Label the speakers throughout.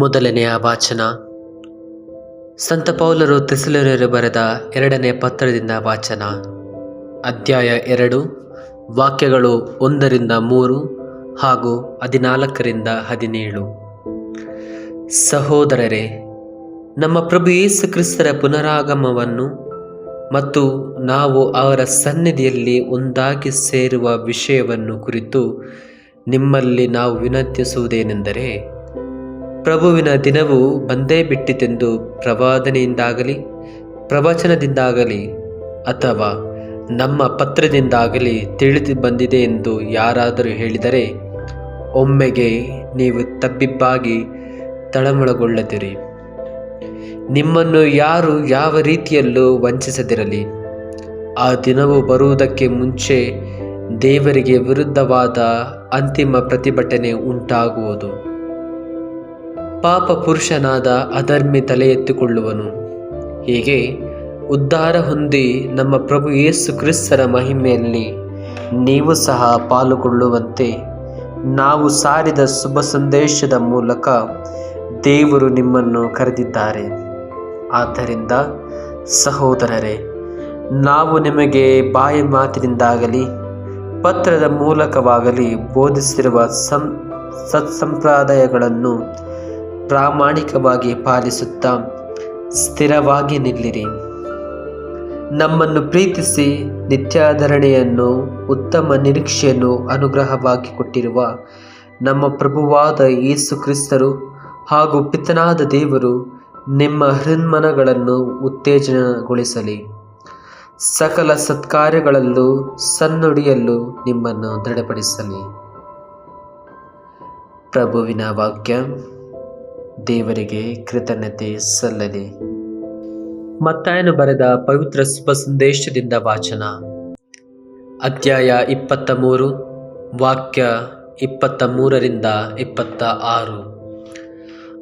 Speaker 1: ಮೊದಲನೆಯ ವಾಚನ. ಸಂತ ಪೌಲರು ತೆಸಲರು ಬರೆದ ಎರಡನೇ ಪತ್ರದಿಂದ ವಾಚನ. ಅಧ್ಯಾಯ ಎರಡು, ವಾಕ್ಯಗಳು ಒಂದರಿಂದ ಮೂರು ಹಾಗೂ ಹದಿನಾಲ್ಕರಿಂದ ಹದಿನೇಳು. ಸಹೋದರರೇ, ನಮ್ಮ ಪ್ರಭು ಯೇಸು ಕ್ರಿಸ್ತರ ಪುನರಾಗಮವನ್ನು ಮತ್ತು ನಾವು ಅವರ ಸನ್ನಿಧಿಯಲ್ಲಿ ಒಂದಾಗಿ ಸೇರುವ ವಿಷಯವನ್ನು ಕುರಿತು ನಿಮ್ಮಲ್ಲಿ ನಾವು ವಿನಂತಿಸುವುದೇನೆಂದರೆ ಪ್ರಭುವಿನ ದಿನವು ಬಂದೇ ಬಿಟ್ಟಿತೆಂದು ಪ್ರವಾದನೆಯಿಂದಾಗಲಿ, ಪ್ರವಚನದಿಂದಾಗಲಿ ಅಥವಾ ನಮ್ಮ ಪತ್ರದಿಂದಾಗಲಿ ತಿಳಿದು ಬಂದಿದೆ ಎಂದು ಯಾರಾದರೂ ಹೇಳಿದರೆ, ಒಮ್ಮೆಗೆ ನೀವು ತಬ್ಬಿಬ್ಬಾಗಿ ತಳಮಳಗೊಳ್ಳದಿರಿ. ನಿಮ್ಮನ್ನು ಯಾರು ಯಾವ ರೀತಿಯಲ್ಲೂ ವಂಚಿಸದಿರಲಿ. ಆ ದಿನವು ಬರುವುದಕ್ಕೆ ಮುಂಚೆ ದೇವರಿಗೆ ವಿರುದ್ಧವಾದ ಅಂತಿಮ ಪ್ರತಿಭಟನೆ ಉಂಟಾಗುವುದು. ಪಾಪ ಪುರುಷನಾದ ಅಧರ್ಮಿ ತಲೆ ಎತ್ತಿಕೊಳ್ಳುವನು. ಹೀಗೆ ಉದ್ಧಾರ ಹೊಂದಿ ನಮ್ಮ ಪ್ರಭು ಯೇಸು ಕ್ರಿಸ್ತರ ಮಹಿಮೆಯಲ್ಲಿ ನೀವು ಸಹ ಪಾಲುಗೊಳ್ಳುವಂತೆ ನಾವು ಸಾರಿದ ಶುಭ ಸಂದೇಶದ ಮೂಲಕ ದೇವರು ನಿಮ್ಮನ್ನು ಕರೆದಿದ್ದಾರೆ. ಆದ್ದರಿಂದ ಸಹೋದರರೇ, ನಾವು ನಿಮಗೆ ಬಾಯಿ ಮಾತಿನಿಂದಾಗಲಿ, ಪತ್ರದ ಮೂಲಕವಾಗಲಿ ಬೋಧಿಸಿರುವ ಸಂ, ಸತ್ಸಂಪ್ರದಾಯಗಳನ್ನು ಪ್ರಾಮಾಣಿಕವಾಗಿ ಪಾಲಿಸುತ್ತಾ ಸ್ಥಿರವಾಗಿ ನಿಲ್ಲಿರಿ. ನಮ್ಮನ್ನು ಪ್ರೀತಿಸಿ ನಿತ್ಯಾಧರಣೆಯನ್ನು, ಉತ್ತಮ ನಿರೀಕ್ಷೆಯನ್ನು ಅನುಗ್ರಹವಾಗಿ ಕೊಟ್ಟಿರುವ ನಮ್ಮ ಪ್ರಭುವಾದ ಯೇಸು ಕ್ರಿಸ್ತರು ಹಾಗೂ ಪಿತನಾದ ದೇವರು ನಿಮ್ಮ ಹೃನ್ಮನಗಳನ್ನು ಉತ್ತೇಜನಗೊಳಿಸಲಿ. ಸಕಲ ಸತ್ಕಾರ್ಯಗಳಲ್ಲೂ ಸನ್ನುಡಿಯಲ್ಲೂ ನಿಮ್ಮನ್ನು ದೃಢಪಡಿಸಲಿ. ಪ್ರಭುವಿನ ವಾಕ್ಯ ದೇವರಿಗೆ ಕೃತಜ್ಞತೆ ಸಲ್ಲಲಿ. ಮತ್ತಾಯನು ಬರೆದ ಪವಿತ್ರ ಶುಭ ಸಂದೇಶದಿಂದ ವಾಚನ. ಅಧ್ಯಾಯ ಇಪ್ಪತ್ತ ಮೂರು ವಾಕ್ಯ ಇಪ್ಪತ್ತ ಮೂರರಿಂದ ಇಪ್ಪತ್ತ ಆರು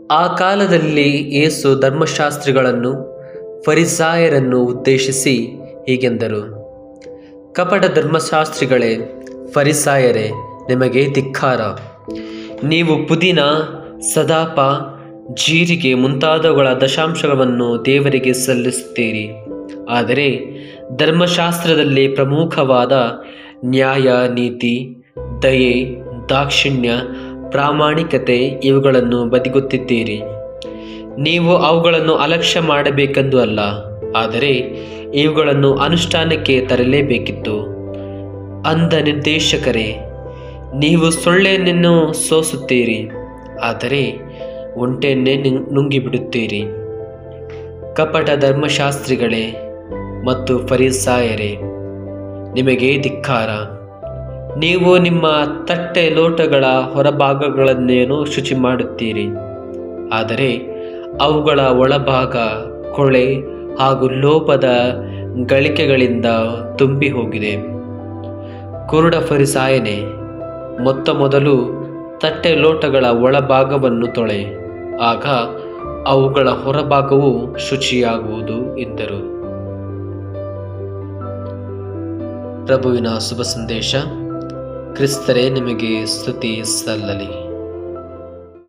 Speaker 1: ಆ ಕಾಲದಲ್ಲಿ ಯೇಸು ಧರ್ಮಶಾಸ್ತ್ರಿಗಳನ್ನು, ಫರಿಸಾಯರನ್ನು ಉದ್ದೇಶಿಸಿ ಹೀಗೆಂದರು, ಕಪಟ ಧರ್ಮಶಾಸ್ತ್ರಿಗಳೇ, ಫರಿಸಾಯರೇ, ನಿಮಗೆ ಧಿಕ್ಕಾರ. ನೀವು ಪುದೀನ, ಸದಾಪ ಜೀರಿಗೆ ಮುಂತಾದವುಗಳ ದಶಾಂಶಗಳನ್ನು ದೇವರಿಗೆ ಸಲ್ಲಿಸುತ್ತೀರಿ. ಆದರೆ ಧರ್ಮಶಾಸ್ತ್ರದಲ್ಲಿ ಪ್ರಮುಖವಾದ ನ್ಯಾಯ, ನೀತಿ, ದಯೆ, ದಾಕ್ಷಿಣ್ಯ, ಪ್ರಾಮಾಣಿಕತೆ ಇವುಗಳನ್ನು ಬದಿಗೊತ್ತಿದ್ದೀರಿ. ನೀವು ಅವುಗಳನ್ನು ಅಲಕ್ಷ್ಯ ಮಾಡಬೇಕೆಂದು ಅಲ್ಲ, ಆದರೆ ಇವುಗಳನ್ನು ಅನುಷ್ಠಾನಕ್ಕೆ ತರಲೇಬೇಕಿತ್ತು. ಅಂದ ನಿರ್ದೇಶಕರೇ, ನೀವು ಸೊಳ್ಳೆಯನ್ನು ಸೋಸುತ್ತೀರಿ, ಆದರೆ ಒಂಟೆಯನ್ನೇ ನುಂಗಿಬಿಡುತ್ತೀರಿ. ಕಪಟ ಧರ್ಮಶಾಸ್ತ್ರಿಗಳೇ ಮತ್ತು ಫರಿಸಾಯರೇ, ನಿಮಗೆ ಧಿಕ್ಕಾರ. ನೀವು ನಿಮ್ಮ ತಟ್ಟೆ ಲೋಟಗಳ ಹೊರಭಾಗಗಳನ್ನೇನು ಶುಚಿ ಮಾಡುತ್ತೀರಿ ಆದರೆ ಅವುಗಳ ಒಳಭಾಗ ಕೊಳೆ ಹಾಗೂ ಲೋಪದ ಗಳಿಕೆಗಳಿಂದ ತುಂಬಿ ಹೋಗಿದೆ ಕುರುಡ ಫರಿಸಾಯನೆ, ಮೊತ್ತ ಮೊದಲು ತಟ್ಟೆ ಲೋಟಗಳ ಒಳಭಾಗವನ್ನು ತೊಳೆ. ಆಗ ಅವುಗಳ ಹೊರಭಾಗವು ಶುಚಿಯಾಗುವುದು ಎಂದರು. ಪ್ರಭುವಿನ ಶುಭ ಸಂದೇಶ, ಕ್ರಿಸ್ತರೇ ನಿಮಗೆ ಸ್ತುತಿ ಸಲ್ಲಲಿ.